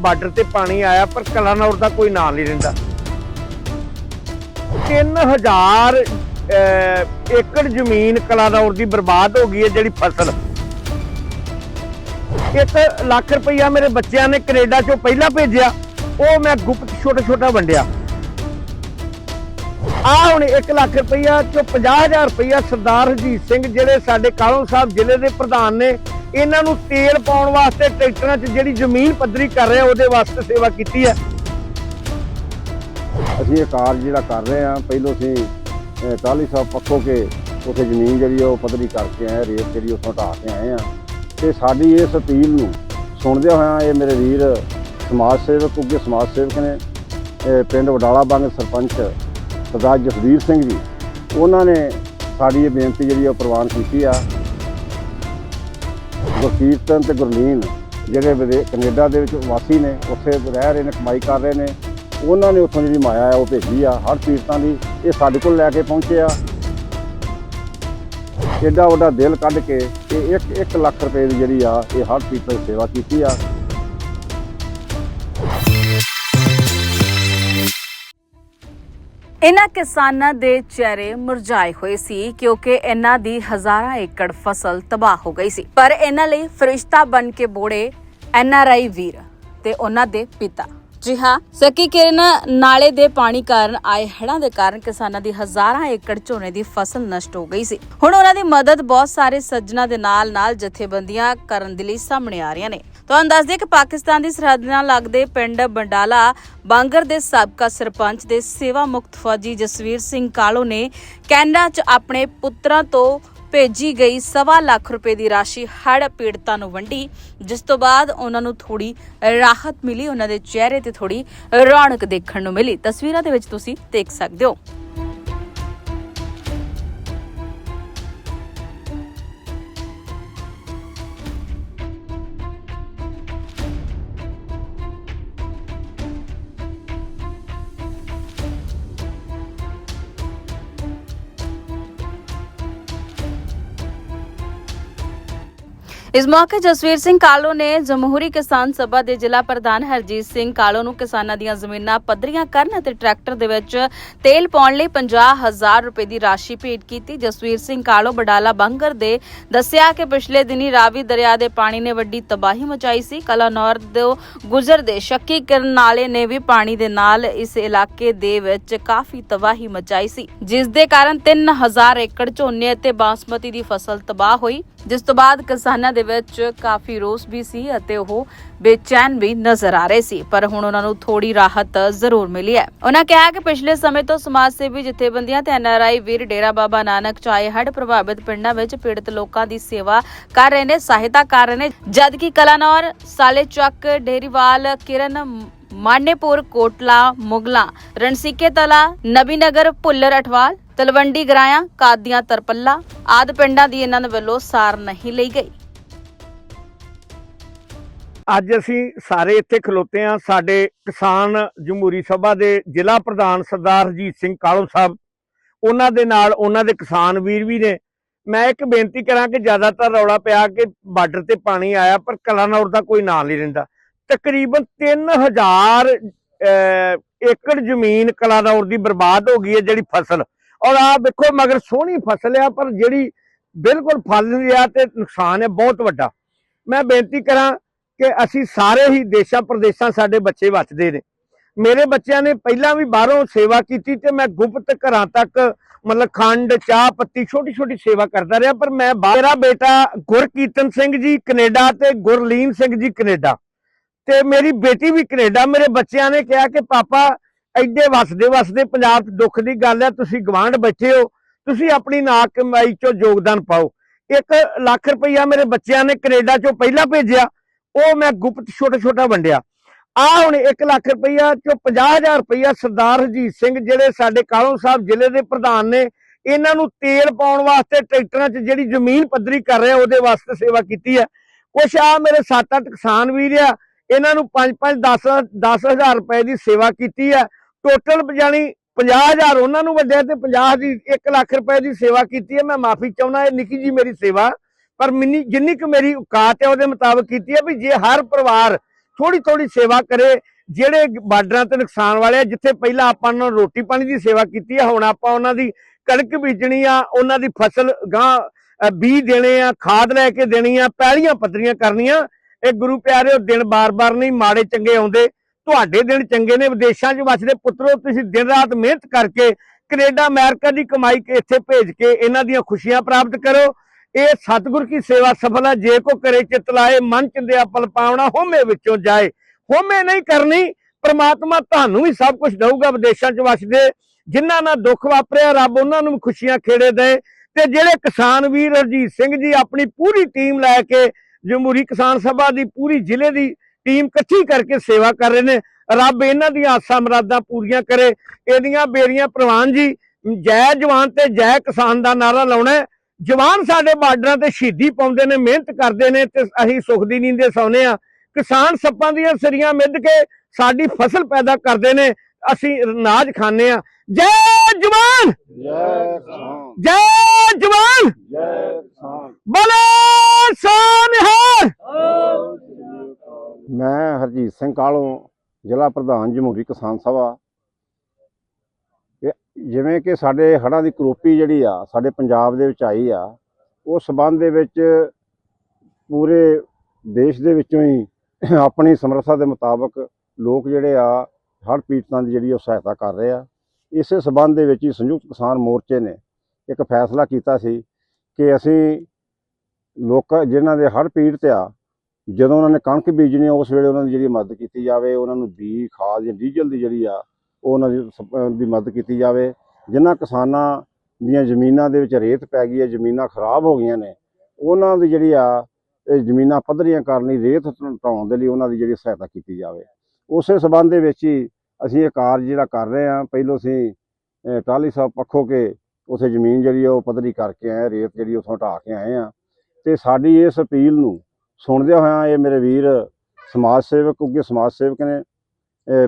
Border ਤੇ ਪਾਣੀ ਆਇਆ, ਪਰ ਕਲਾਨੌਰ ਦਾ ਕੋਈ ਨਾਂ ਨਹੀਂ ਲੈਂਦਾ 3000 ਏਕੜ ਜ਼ਮੀਨ ਕਲਾਨੌਰ ਦੀ ਬਰਬਾਦ ਹੋ ਗਈ ਹੈ ਜਿਹੜੀ ਫਸਲ। 1 ਲੱਖ ਰੁਪਈਆ ਮੇਰੇ ਬੱਚਿਆਂ ਨੇ ਕੈਨੇਡਾ ਚੋਂ ਪਹਿਲਾਂ ਭੇਜਿਆ, ਉਹ ਮੈਂ ਗੁਪਤ ਛੋਟਾ ਛੋਟਾ ਵੰਡਿਆ। ਆ ਹੁਣ 1 ਲੱਖ ਰੁਪਈਆ ਚੋਂ 50000 ਰੁਪਈਆ ਸਰਦਾਰ ਹਰਜੀਤ ਸਿੰਘ, ਜਿਹੜੇ ਸਾਡੇ ਕਾਲੋਂ ਸਾਹਿਬ ਜ਼ਿਲ੍ਹੇ ਦੇ ਪ੍ਰਧਾਨ ਨੇ ਇਹਨਾਂ ਨੂੰ ਤੇਲ ਪਾਉਣ ਵਾਸਤੇ ਟਰੈਕਟਰਾਂ 'ਚ ਜਿਹੜੀ ਜ਼ਮੀਨ ਪੱਧਰੀ ਕਰ ਰਹੇ ਉਹਦੇ ਵਾਸਤੇ ਸੇਵਾ ਕੀਤੀ ਹੈ। ਅਸੀਂ ਇਹ ਕਾਰਜ ਜਿਹੜਾ ਕਰ ਰਹੇ ਹਾਂ ਪਹਿਲੋਂ ਅਸੀਂ ਅਹ, ਟਾਹਲੀ ਸਾਹਿਬ ਪੱਖੋ ਕੇ ਉੱਥੇ ਜ਼ਮੀਨ ਜਿਹੜੀ ਉਹ ਪੱਧਰੀ ਕਰਕੇ ਆਏ ਰੇਤ ਜਿਹੜੀ ਉੱਥੋਂ ਢਾਹ ਕੇ ਆਏ ਆ ਤੇ ਸਾਡੀ ਇਸ ਅਪੀਲ ਨੂੰ ਸੁਣਦਿਆਂ ਹੋਇਆਂ ਇਹ ਮੇਰੇ ਵੀਰ ਸਮਾਜ ਸੇਵਕ ਉੱਗੇ ਸਮਾਜ ਸੇਵਕ ਨੇ ਪਿੰਡ ਵਡਾਲਾ ਬੰਗ ਸਰਪੰਚ ਸਰਦਾਰ ਜਸਵੀਰ ਸਿੰਘ ਜੀ ਉਹਨਾਂ ਨੇ ਸਾਡੀ ਇਹ ਬੇਨਤੀ ਜਿਹੜੀ ਉਹ ਪ੍ਰਵਾਨ ਕੀਤੀ ਆ। ਗੁਰਕੀਰਤਨ ਤੇ ਗੁਰਲੀਨ, ਜਿਹੜੇ ਵਿਦੇ- ਕੈਨੇਡਾ ਦੇ ਵਿੱਚ ਵਾਸੀ ਨੇ, ਉੱਥੇ ਰਹਿ ਰਹੇ ਨੇ, ਕਮਾਈ ਕਰ ਰਹੇ ਨੇ, ਉਹਨਾਂ ਨੇ ਉੱਥੋਂ ਜਿਹੜੀ ਮਾਇਆ ਹੈ ਉਹ ਭੇਜੀ ਆ। ਹਰ ਪੀੜਤਾਂ ਦੀ ਇਹ ਸਾਡੇ ਕੋਲ ਲੈ ਕੇ ਪਹੁੰਚੇ ਆ। ਐਡਾ ਵੱਡਾ ਦਿਲ ਕੱਢ ਕੇ ਇਹ 1 1 ਲੱਖ ਰੁਪਏ ਦੀ ਜਿਹੜੀ ਆ, ਇਹ ਹਰ ਪੀੜਤ ਦੀ ਸੇਵਾ ਕੀਤੀ ਆ। ਇਹਨਾਂ ਕਿਸਾਨਾਂ ਦੇ ਚਿਹਰੇ ਮੁਰਝਾਏ ਹੋਏ ਸੀ ਕਿਉਂਕਿ ਇਹਨਾਂ ਦੀ ਹਜ਼ਾਰਾਂ ਏਕੜ ਫਸਲ ਤਬਾਹ ਹੋ ਗਈ ਸੀ। ਪਰ ਇਹਨਾਂ ਲਈ ਫਰਿਸ਼ਤਾ ਬਣ ਕੇ ਬੋੜੇ ਐਨਆਰਆਈ ਵੀਰ ਤੇ ਉਹਨਾਂ ਦੇ ਪਿਤਾ। ਜੀ ਹਾਂ, ਸਕੀ ਕਿਰਨ, ਨਾਲੇ ਦੇ ਪਾਣੀ ਕਾਰਨ ਆਏ ਹੜ੍ਹਾਂ ਦੇ ਕਾਰਨ ਕਿਸਾਨਾਂ ਦੀ ਹਜ਼ਾਰਾਂ ਏਕੜ ਝੋਨੇ ਦੀ ਫਸਲ ਨਸ਼ਟ ਹੋ ਗਈ ਸੀ। ਹੁਣ ਉਹਨਾਂ ਦੀ ਮਦਦ ਬਹੁਤ ਸਾਰੇ ਸੱਜਣਾ ਦੇ ਨਾਲ ਨਾਲ ਜਥੇਬੰਦੀਆਂ ਕਰਨ ਦੇ ਲਈ ਸਾਹਮਣੇ ਆ ਰਹੀਆਂ ਨੇ। ਤੁਹਾਨੂੰ ਦੱਸ ਦਈਏ ਕਿ ਪਾਕਿਸਤਾਨ ਦੀ ਸਰਹੱਦ ਨਾਲ ਲੱਗਦੇ ਪਿੰਡ ਬੰਡਾਲਾ, ਬਾਂਗਰ ਦੇ ਸਾਬਕਾ ਸਰਪੰਚ ਦੇ ਸੇਵਾ ਮੁਕਤ ਫੌਜੀ ਜਸਵੀਰ ਸਿੰਘ ਕਾਲੋ ਨੇ ਕੈਨੇਡਾ 'ਚ ਆਪਣੇ ਪੁੱਤਰਾਂ ਤੋਂ ਭੇਜੀ ਗਈ ਸਵਾ ਲੱਖ ਰੁਪਏ ਦੀ ਰਾਸ਼ੀ ਹੜ ਪੀੜਤਾਂ ਨੂੰ ਵੰਡੀ, ਜਿਸ ਤੋਂ ਬਾਅਦ ਉਹਨਾਂ ਨੂੰ ਥੋੜੀ ਰਾਹਤ ਮਿਲੀ, ਉਹਨਾਂ ਦੇ ਚਿਹਰੇ ਤੇ ਥੋੜੀ ਰੌਣਕ ਦੇਖਣ ਨੂੰ ਮਿਲੀ। ਤਸਵੀਰਾਂ ਦੇ ਵਿੱਚ ਤੁਸੀਂ ਦੇਖ ਸਕਦੇ ਹੋ। ਇਸ ਮੌਕੇ ਜਸਵੀਰ ਸਿੰਘ ਕਾਲੋ ਨੇ ਜਮਹੂਰੀ ਕਿਸਾਨ ਸਭਾ ਦੇ ਜ਼ਿਲ੍ਹਾ ਪ੍ਰਧਾਨ ਹਰਜੀਤ ਸਿੰਘ ਕਾਲੋ ਨੂੰ ਕਿਸਾਨਾਂ ਦੀਆਂ ਜ਼ਮੀਨਾਂ ਪੱਧਰੀਆਂ ਕਰਨ ਅਤੇ ਟਰੈਕਟਰ ਦੇ ਵਿੱਚ ਤੇਲ ਪਾਉਣ ਲਈ 50000 ਰੁਪਏ ਦੀ ਰਾਸ਼ੀ ਭੇਟ ਕੀਤੀ। ਜਸਵੀਰ ਸਿੰਘ ਕਾਲੋ ਬਡਾਲਾ ਬੰਗਰ ਦੇ ਦੱਸਿਆ ਕਿ ਪਿਛਲੇ ਦਿਨੀ ਰਾਵੀ ਦਰਿਆ ਦੇ ਪਾਣੀ ਨੇ ਵੱਡੀ ਤਬਾਹੀ ਮਚਾਈ ਸੀ। ਕਲਾਨੌਰ ਤੋਂ ਗੁਜ਼ਰਦੇ ਸ਼ੱਕੀ ਕਿਰਨ ਨਾਲੇ ਨੇ ਵੀ ਪਾਣੀ ਦੇ ਨਾਲ ਇਸ ਇਲਾਕੇ ਦੇ ਵਿੱਚ ਕਾਫੀ ਤਬਾਹੀ ਮਚਾਈ ਸੀ। ਜਿਸ ਦੇ ਕਾਰਨ 3000 ਏਕੜ ਝੋਨੇ ਅਤੇ ਬਾਸਮਤੀ ਦੀ ਫਸਲ ਤਬਾਹ ਹੋਈ। ਜਿਸ ਤੋਂ ਬਾਅਦ ਕਿਸਾਨਾਂ ਦੇ ਵਿੱਚ ਕਾਫੀ ਰੋਸ ਵੀ ਸੀ ਅਤੇ ਉਹ ਬੇਚੈਨ ਵੀ ਨਜ਼ਰ ਆ ਰਹੇ ਸੀ, ਪਰ ਹੁਣ ਉਹਨਾਂ ਨੂੰ ਥੋੜੀ ਰਾਹਤ ਜ਼ਰੂਰ ਮਿਲੀ ਹੈ। ਉਹਨਾਂ ਕਿਹਾ ਕਿ ਪਿਛਲੇ ਸਮੇਂ ਤੋਂ ਸਮਾਜ ਸੇਵੀ ਜਥੇਬੰਦੀਆਂ ਤੇ ਐਨਆਰਆਈ ਵੀਰ ਡੇਰਾ ਬਾਬਾ ਨਾਨਕ ਚਾਏ ਹੜ੍ਹ ਪ੍ਰਭਾਵਿਤ ਪਿੰਡਾਂ ਵਿੱਚ ਪੀੜਤ ਲੋਕਾਂ ਦੀ ਸੇਵਾ ਕਰ ਰਹੇ ਨੇ, ਸਹਾਇਤਾ ਕਰ ਰਹੇ ਨੇ, ਜਦਕਿ ਕਲਾਨੌਰ ਸਾਲੇ ਚੱਕ ਡੇਰੀਵਾਲ, ਕਿਰਨ, ਮਾਨੇਪੁਰ, ਕੋਟਲਾ, ਮੁਗਲਾ ਰਣਸੀਕੇ ਤਲਾ ਨਬੀਨਗਰ, ਭੁੱਲਰ, ਅਠਵਾਲ ਤਲਵੰਡੀ ਗਰਾਇਆ ਕਾਦੀਆਂ ਤਰਪੱਲਾ ਆਦ ਪਿੰਡਾਂ ਦੀ ਇਹਨਾਂ ਦੇ ਵੱਲੋਂ ਸਾਰ ਨਹੀਂ ਲਈ ਗਈ। ਅੱਜ ਅਸੀਂ ਸਾਰੇ ਇੱਥੇ ਖਲੋਤੇ ਆ ਸਾਡੇ ਕਿਸਾਨ ਜਮਹੂਰੀ ਸਭਾ ਦੇ ਜ਼ਿਲ੍ਹਾ ਪ੍ਰਧਾਨ ਸਰਦਾਰ ਹਰਜੀਤ ਸਿੰਘ ਕਾਲੋ ਸਾਹਿਬ ਉਹਨਾਂ ਦੇ ਨਾਲ ਉਹਨਾਂ ਦੇ ਕਿਸਾਨ ਵੀਰ ਵੀ ਨੇ। ਮੈਂ ਇੱਕ ਬੇਨਤੀ ਕਰਾਂ ਕਿ ਜ਼ਿਆਦਾਤਰ ਰੌਲਾ ਪਿਆ ਕਿ ਬਾਰਡਰ ਤੇ ਪਾਣੀ ਆਇਆ ਪਰ ਕਲਾਨੌਰ ਦਾ ਕੋਈ ਨਾਂ ਨਹੀਂ ਰਹਿੰਦਾ ਤਕਰੀਬਨ 3000 ਅਹ, ਏਕੜ ਜ਼ਮੀਨ ਕਲਾਨੌਰ ਦੀ ਬਰਬਾਦ ਹੋ ਗਈ ਹੈ ਜਿਹੜੀ ਫਸਲ। ਔਰ ਆ ਵੇਖੋ ਮਗਰ ਸੋਹਣੀ ਫਸਲ ਆ, ਪਰ ਜਿਹੜੀ ਬਿਲਕੁਲ ਫਲ ਨਹੀਂ ਰਿਹਾ ਤੇ ਨੁਕਸਾਨ ਹੈ, ਬਹੁਤ ਵੱਡਾ। ਮੈਂ ਬੇਨਤੀ ਕਰਾਂ ਕਿ ਅਸੀਂ ਸਾਰੇ ਹੀ ਦੇਸ਼ਾਂ ਪ੍ਰਦੇਸ਼ਾਂ ਸਾਡੇ ਬੱਚੇ ਬਚਦੇ ਨੇ। ਮੇਰੇ ਬੱਚਿਆਂ ਨੇ ਪਹਿਲਾਂ ਵੀ ਬਾਹਰੋਂ ਸੇਵਾ ਕੀਤੀ ਤੇ ਮੈਂ ਗੁਪਤ ਘਰਾਂ ਤੱਕ, ਮਤਲਬ ਖੰਡ, ਚਾਹ, ਪੱਤੀ ਛੋਟੀ ਛੋਟੀ ਸੇਵਾ ਕਰਦਾ ਰਿਹਾ, ਪਰ ਮੈਂ ਮੇਰਾ ਬੇਟਾ ਗੁਰਕੀਰਤਨ ਸਿੰਘ ਜੀ ਕੈਨੇਡਾ ਤੇ ਗੁਰਲੀਨ ਸਿੰਘ ਜੀ ਕੈਨੇਡਾ। ਤੇ ਮੇਰੀ ਬੇਟੀ ਵੀ ਕੈਨੇਡਾ। ਮੇਰੇ ਬੱਚਿਆਂ ਨੇ ਕਿਹਾ ਕਿ, ਪਾਪਾ ਐਡੇ ਵਸਦੇ ਵਸਦੇ ਪੰਜਾਬ 'ਚ ਦੁੱਖ ਦੀ ਗੱਲ ਹੈ, ਤੁਸੀਂ ਗਵਾਂਢ ਬੈਠੇ ਹੋ, ਤੁਸੀਂ ਆਪਣੀ ਨਾ ਕਮਾਈ 'ਚੋਂ ਯੋਗਦਾਨ ਪਾਓ। 1 ਲੱਖ ਰੁਪਈਆ ਮੇਰੇ ਬੱਚਿਆਂ ਨੇ ਕੈਨੇਡਾ 'ਚੋਂ ਪਹਿਲਾਂ ਭੇਜਿਆ, ਉਹ ਮੈਂ ਗੁਪਤ ਛੋਟਾ ਛੋਟਾ ਵੰਡਿਆ। ਆ ਹੁਣ 1 ਲੱਖ ਰੁਪਈਆ ਚੋਂ 50000 ਰੁਪਈਆ ਸਰਦਾਰ ਹਰਜੀਤ ਸਿੰਘ, ਜਿਹੜੇ ਸਾਡੇ ਕਾਲੋਂ ਸਾਹਿਬ ਜ਼ਿਲ੍ਹੇ ਦੇ ਪ੍ਰਧਾਨ ਨੇ, ਇਹਨਾਂ ਨੂੰ ਤੇਲ ਪਾਉਣ ਵਾਸਤੇ ਟਰੈਕਟਰਾਂ 'ਚ ਜਿਹੜੀ ਜ਼ਮੀਨ ਪੱਧਰੀ ਕਰ ਰਿਹਾ ਉਹਦੇ ਵਾਸਤੇ ਸੇਵਾ ਕੀਤੀ ਹੈ। ਕੁਛ ਆ ਮੇਰੇ 7-8 ਕਿਸਾਨ ਵੀਰ ਆ, ਇਹਨਾਂ ਨੂੰ 5-5 10 10000 ਰੁਪਏ ਦੀ ਸੇਵਾ ਕੀਤੀ ਹੈ। ਟੋਟਲ ਜਾਨੀ 50000 ਉਹਨਾਂ ਨੂੰ ਵੱਡਿਆ ਤੇ 50 ਦੀ 1 ਲੱਖ ਰੁਪਏ ਦੀ ਸੇਵਾ ਕੀਤੀ ਹੈ, ਮੈਂ ਮਾਫੀ ਚਾਹੁੰਦਾ, ਇਹ ਨਿੱਕੀ ਜੀ ਮੇਰੀ ਸੇਵਾ, ਪਰ ਮਿੰਨੀ, ਜਿੰਨੀ ਕੁ ਮੇਰੀ ਔਕਾਤ ਹੈ ਉਹਦੇ ਮੁਤਾਬਕ ਕੀਤੀ ਹੈ ਵੀ ਜੇ ਹਰ ਪਰਿਵਾਰ ਥੋੜੀ ਥੋੜੀ ਸੇਵਾ ਕਰੇ, ਜਿਹੜੇ ਬਾਰਡਰਾਂ ਤੇ ਨੁਕਸਾਨ ਵਾਲੇ ਆ, ਜਿੱਥੇ ਪਹਿਲਾਂ ਆਪਾਂ ਉਹਨਾਂ ਨੂੰ ਰੋਟੀ ਪਾਣੀ ਦੀ ਸੇਵਾ ਕੀਤੀ ਹੈ, ਹੁਣ ਆਪਾਂ ਉਹਨਾਂ ਦੀ ਕਣਕ ਬੀਜਣੀ ਆ, ਉਹਨਾਂ ਦੀ ਫਸਲ ਗਾਂ ਬੀਜ ਦੇਣੇ ਆ, ਖਾਦ ਲੈ ਕੇ ਦੇਣੀ ਆ ਪਹਿਲੀਆਂ ਪੱਧਰੀਆਂ ਕਰਨੀਆਂ, ਇਹ ਗੁਰੂ ਪਿਆਰਿਓ, ਦਿਨ ਬਾਰ-ਬਾਰ ਨਹੀਂ ਮਾੜੇ ਚੰਗੇ ਆਉਂਦੇ। ਤੁਹਾਡੇ ਦਿਨ ਚੰਗੇ ਨੇ, ਵਿਦੇਸ਼ਾਂ 'ਚ ਵਸਦੇ ਪੁੱਤਰੋ, ਤੁਸੀਂ ਦਿਨ ਰਾਤ ਮਿਹਨਤ ਕਰਕੇ ਕੈਨੇਡਾ, ਅਮਰੀਕਾ ਦੀ ਕਮਾਈ ਕੇ ਇੱਥੇ ਭੇਜ ਕੇ ਇਹਨਾਂ ਦੀਆਂ ਖੁਸ਼ੀਆਂ ਪ੍ਰਾਪਤ ਕਰੋ। ਇਹ ਸਤਿਗੁਰ ਕੀ ਸੇਵਾ ਸਫਲ ਹੈ ਜੇ ਕੋ ਕਰੇ ਚਿਤ ਲਾਏ, ਮਨ ਚਿੰਦਿਆ ਪਲ ਪਾਵਣਾ ਹੋਮੇ ਵਿੱਚੋਂ ਜਾਏ। ਹੋਮੇ ਨਹੀਂ ਕਰਨੀ, ਪ੍ਰਮਾਤਮਾ ਤੁਹਾਨੂੰ ਵੀ ਸਭ ਕੁਝ ਦਊਗਾ, ਵਿਦੇਸ਼ਾਂ 'ਚ ਵਸਦੇ। ਜਿਨ੍ਹਾਂ ਨਾਲ ਦੁੱਖ ਵਾਪਰਿਆ, ਰੱਬ ਉਹਨਾਂ ਨੂੰ ਵੀ ਖੁਸ਼ੀਆਂ ਖੇੜੇ ਦੇ। ਤੇ ਜਿਹੜੇ ਕਿਸਾਨ ਵੀਰ ਹਰਜੀਤ ਸਿੰਘ ਜੀ ਆਪਣੀ ਪੂਰੀ ਟੀਮ ਲੈ ਕੇ, ਜਮਹੂਰੀ ਕਿਸਾਨ ਸਭਾ ਦੀ, ਪੂਰੀ ਜ਼ਿਲ੍ਹੇ ਦੀ ਟੀਮ ਇਕੱਠੀ ਕਰਕੇ ਸੇਵਾ ਕਰ ਰਹੇ ਨੇ। ਰੱਬ ਇਹਨਾਂ ਦੀਆਂ ਆਸਾਂ ਮੁਰਾਦਾਂ ਪੂਰੀਆਂ ਕਰੇ। ਇਹਦੀਆਂ ਬੇਰੀਆਂ ਪ੍ਰਵਾਨ ਜੀ, ਜੈ ਜਵਾਨ ਤੇ ਜੈ ਕਿਸਾਨ ਦਾ ਨਾਰਾ ਲਾਉਣਾ ਜਵਾਨ ਸਾਡੇ ਬਾਰਡਰਾਂ ਤੇ ਸ਼ਹੀਦੀ ਪਾਉਂਦੇ ਨੇ, ਮਿਹਨਤ ਕਰਦੇ ਨੇ ਤੇ ਅਸੀਂ ਸੁੱਖ ਦੀ ਨੀਂਦ ਦੇ ਸੌਂਦੇ ਆ ਕਿਸਾਨ ਸੱਪਾਂ ਦੀਆਂ ਸਰੀਆਂ ਮਿੱਧ ਕੇ ਸਾਡੀ ਫਸਲ ਪੈਦਾ ਕਰਦੇ ਨੇ। ਅਸੀਂ ਅਨਾਜ ਖਾਂਦੇ ਆ ਜੈ ਜਵਾਨ ਜੈ ਕਿਸਾਨ ਜੈ ਜਵਾਨ ਜੈ ਕਿਸਾਨ ਬੋਲੇ ਸੋਨਿਹਾਰ ਮੈਂ ਹਰਜੀਤ ਸਿੰਘ ਕਾਲੋਂ ਜ਼ਿਲ੍ਹਾ ਪ੍ਰਧਾਨ ਜਮਹੂਰੀ ਕਿਸਾਨ ਸਭਾ। ਜਿਵੇਂ ਕਿ ਸਾਡੇ ਹੜ੍ਹਾਂ ਦੀ ਕਰੋਪੀ ਜਿਹੜੀ ਆ, ਸਾਡੇ ਪੰਜਾਬ ਦੇ ਵਿੱਚ ਆਈ ਆ ਉਸ ਸਬੰਧ ਦੇ ਵਿੱਚ ਪੂਰੇ ਦੇਸ਼ ਦੇ ਵਿੱਚੋਂ ਹੀ ਆਪਣੀ ਸਮਰੱਥਾ ਦੇ ਮੁਤਾਬਕ ਲੋਕ ਜਿਹੜੇ ਆ, ਹੜ੍ਹ ਪੀੜਤਾਂ ਦੀ ਜਿਹੜੀ ਉਹ ਸਹਾਇਤਾ ਕਰ ਰਹੇ ਆ। ਇਸੇ ਸਬੰਧ ਦੇ ਵਿੱਚ ਹੀ ਸੰਯੁਕਤ ਕਿਸਾਨ ਮੋਰਚੇ ਨੇ ਇੱਕ ਫੈਸਲਾ ਕੀਤਾ ਸੀ ਕਿ ਅਸੀਂ ਲੋਕ, ਜਿਨ੍ਹਾਂ ਦੇ ਹੜ੍ਹ ਪੀੜਤ ਆ ਜਦੋਂ ਉਹਨਾਂ ਨੇ ਕਣਕ ਬੀਜਣੀ ਆ, ਉਸ ਵੇਲੇ ਉਹਨਾਂ ਦੀ ਜਿਹੜੀ ਮਦਦ ਕੀਤੀ ਜਾਵੇ ਉਹਨਾਂ ਨੂੰ ਬੀ ਖਾਦ ਜਾਂ ਡੀਜ਼ਲ ਦੀ ਜਿਹੜੀ ਆ ਉਹ ਉਹਨਾਂ ਦੀ ਸਪ- ਦੀ ਮਦਦ ਕੀਤੀ ਜਾਵੇ। ਜਿਨ੍ਹਾਂ ਕਿਸਾਨਾਂ ਦੀਆਂ ਜ਼ਮੀਨਾਂ ਦੇ ਵਿੱਚ ਰੇਤ ਪੈ ਗਈ ਹੈ ਜ਼ਮੀਨਾਂ ਖਰਾਬ ਹੋ ਗਈਆਂ ਨੇ ਉਹਨਾਂ ਦੀ ਜਿਹੜੀ ਆ ਇਹ ਜ਼ਮੀਨਾਂ ਪੱਧਰੀਆਂ ਕਰਨ ਲਈ ਰੇਤ ਹਟਾਉਣ ਦੇ ਲਈ ਉਹਨਾਂ ਦੀ ਜਿਹੜੀ ਸਹਾਇਤਾ ਕੀਤੀ ਜਾਵੇ। ਉਸੇ ਸਬੰਧ ਦੇ ਵਿੱਚ ਹੀ ਅਸੀਂ ਇਹ ਕਾਰਜ ਜਿਹੜਾ ਕਰ ਰਹੇ ਹਾਂ ਪਹਿਲੋਂ ਅਸੀਂ ਅਹ ਟਾਹਲੀ ਸਾਹਿਬ ਪੱਖੋਂ ਕੇ ਉਥੇ ਜ਼ਮੀਨ ਜਿਹੜੀ ਆ ਉਹ ਪੱਧਰੀ ਕਰਕੇ ਆਏ ਹਾਂ, ਰੇਤ ਜਿਹੜੀ ਉੱਥੋਂ ਹਟਾ ਕੇ ਆਏ ਆ ਤੇ ਸਾਡੀ ਇਸ ਅਪੀਲ ਨੂੰ ਸੁਣਦਿਆਂ ਹੋਇਆਂ ਇਹ ਮੇਰੇ ਵੀਰ ਸਮਾਜ ਸੇਵਕ ਕਿਉਂਕਿ ਸਮਾਜ ਸੇਵਕ ਨੇ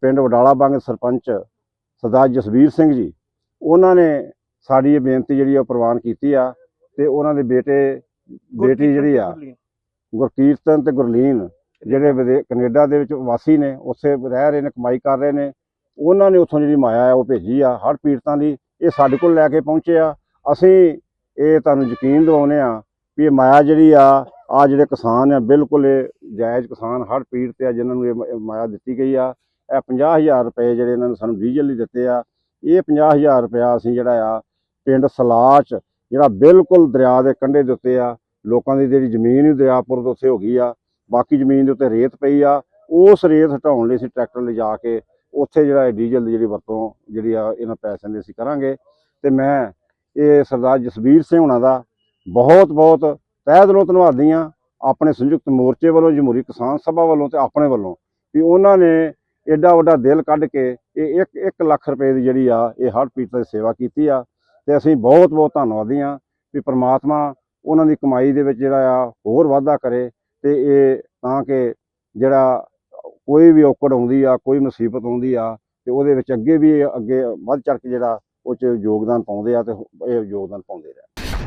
ਪਿੰਡ ਵਡਾਲਾ ਬੰਗ ਸਰਪੰਚ ਸਰਦਾਰ ਜਸਵੀਰ ਸਿੰਘ ਜੀ, ਉਹਨਾਂ ਨੇ ਸਾਡੀ ਇਹ ਬੇਨਤੀ ਜਿਹੜੀ ਆ ਉਹ ਪ੍ਰਵਾਨ ਕੀਤੀ ਆ ਤੇ ਉਹਨਾਂ ਦੇ ਬੇਟੇ, ਬੇਟੀ ਜਿਹੜੀ ਆ, ਗੁਰਕੀਰਤਨ ਤੇ ਗੁਰਲੀਨ ਜਿਹੜੇ ਵਿਦੇ, ਕੈਨੇਡਾ ਦੇ ਵਿੱਚ ਵਾਸੀ ਨੇ, ਉੱਥੇ ਰਹਿ ਰਹੇ ਨੇ, ਕਮਾਈ ਕਰ ਰਹੇ ਨੇ, ਉਹਨਾਂ ਨੇ ਉੱਥੋਂ ਜਿਹੜੀ ਮਾਇਆ ਆ ਉਹ ਭੇਜੀ ਆ ਹਰ ਪੀੜਤਾਂ ਦੀ, ਇਹ ਸਾਡੇ ਕੋਲ ਲੈ ਕੇ ਪਹੁੰਚੇ ਆ। ਅਸੀਂ ਇਹ ਤੁਹਾਨੂੰ ਯਕੀਨ ਦਿਵਾਉਂਦੇ ਆ ਵੀ ਇਹ ਮਾਇਆ ਜਿਹੜੀ ਆ ਆ ਜਿਹੜੇ ਕਿਸਾਨ ਆ, ਬਿਲਕੁਲ ਇਹ ਜਾਇਜ਼ ਕਿਸਾਨ ਹੜ੍ਹ ਤੇ ਆ ਜਿਨ੍ਹਾਂ ਨੂੰ ਇਹ ਮਾਇਆ ਦਿੱਤੀ ਗਈ ਆ। ਇਹ 50000 ਰੁਪਏ ਜਿਹੜੇ ਇਹਨਾਂ ਨੇ ਸਾਨੂੰ ਡੀਜ਼ਲ ਲਈ ਦਿੱਤੇ ਆ। ਇਹ 50000 ਰੁਪਇਆ ਅਸੀਂ ਜਿਹੜਾ ਆ, ਪਿੰਡ ਸਲਾਚ, ਜਿਹੜਾ ਬਿਲਕੁਲ ਦਰਿਆ ਦੇ ਕੰਢੇ ਦੇ ਉੱਤੇ ਆ, ਲੋਕਾਂ ਦੀ ਜਿਹੜੀ ਜ਼ਮੀਨ ਹੀ ਦਰਿਆਪੁਰ ਦੇ ਉੱਤੇ ਹੋ ਗਈ ਆ, ਬਾਕੀ ਜ਼ਮੀਨ ਦੇ ਉੱਤੇ ਰੇਤ ਪਈ ਆ। ਉਸ ਰੇਤ ਹਟਾਉਣ ਲਈ ਅਸੀਂ ਟਰੈਕਟਰ ਲਿਜਾ ਕੇ ਉੱਥੇ ਜਿਹੜਾ ਇਹ ਡੀਜ਼ਲ ਦੀ ਜਿਹੜੀ ਵਰਤੋਂ ਜਿਹੜੀ ਆ, ਇਹਨਾਂ ਪੈਸਿਆਂ ਦੀ ਅਸੀਂ ਕਰਾਂਗੇ। ਤੇ ਮੈਂ ਇਹ ਸਰਦਾਰ ਜਸਵੀਰ ਸਿੰਘ ਹੁਣਾਂ ਦਾ ਬਹੁਤ ਬਹੁਤ ਤਹਿ ਦਿਲੋਂ ਧੰਨਵਾਦੀ ਹਾਂ ਆਪਣੇ ਸੰਯੁਕਤ ਮੋਰਚੇ ਵੱਲੋਂ, ਜਮਹੂਰੀ ਕਿਸਾਨ ਸਭਾ ਵੱਲੋਂ ਤੇ ਆਪਣੇ ਵੱਲੋਂ ਵੀ ਉਹਨਾਂ ਨੇ ਐਡਾ ਵੱਡਾ ਦਿਲ ਕੱਢ ਕੇ ਇਹ 1 1 ਲੱਖ ਰੁਪਏ ਦੀ ਜਿਹੜੀ ਆ, ਇਹ ਹੜ੍ਹ ਪੀੜਤ ਦੀ ਸੇਵਾ ਕੀਤੀ ਆ ਤੇ ਅਸੀਂ ਬਹੁਤ ਬਹੁਤ ਧੰਨਵਾਦੀ ਹਾਂ ਵੀ ਪ੍ਰਮਾਤਮਾ ਉਹਨਾਂ ਦੀ ਕਮਾਈ ਦੇ ਵਿੱਚ ਜਿਹੜਾ ਆ, ਹੋਰ ਵਾਧਾ ਕਰੇ ਤੇ ਇਹ ਤਾਂ ਕਿ ਜਿਹੜਾ ਕੋਈ ਵੀ ਔਕੜ ਆਉਂਦੀ ਆ, ਕੋਈ ਮੁਸੀਬਤ ਆਉਂਦੀ ਆ ਤੇ ਉਹਦੇ ਵਿੱਚ ਅੱਗੇ ਵੀ ਇਹ ਅੱਗੇ ਵੱਧ ਚੜ ਕੇ ਜਿਹੜਾ ਉਹ ਚ ਯੋਗਦਾਨ ਪਾਉਂਦੇ ਆ ਤੇ ਇਹ ਯੋਗਦਾਨ ਪਾਉਂਦੇ ਰਹੇ।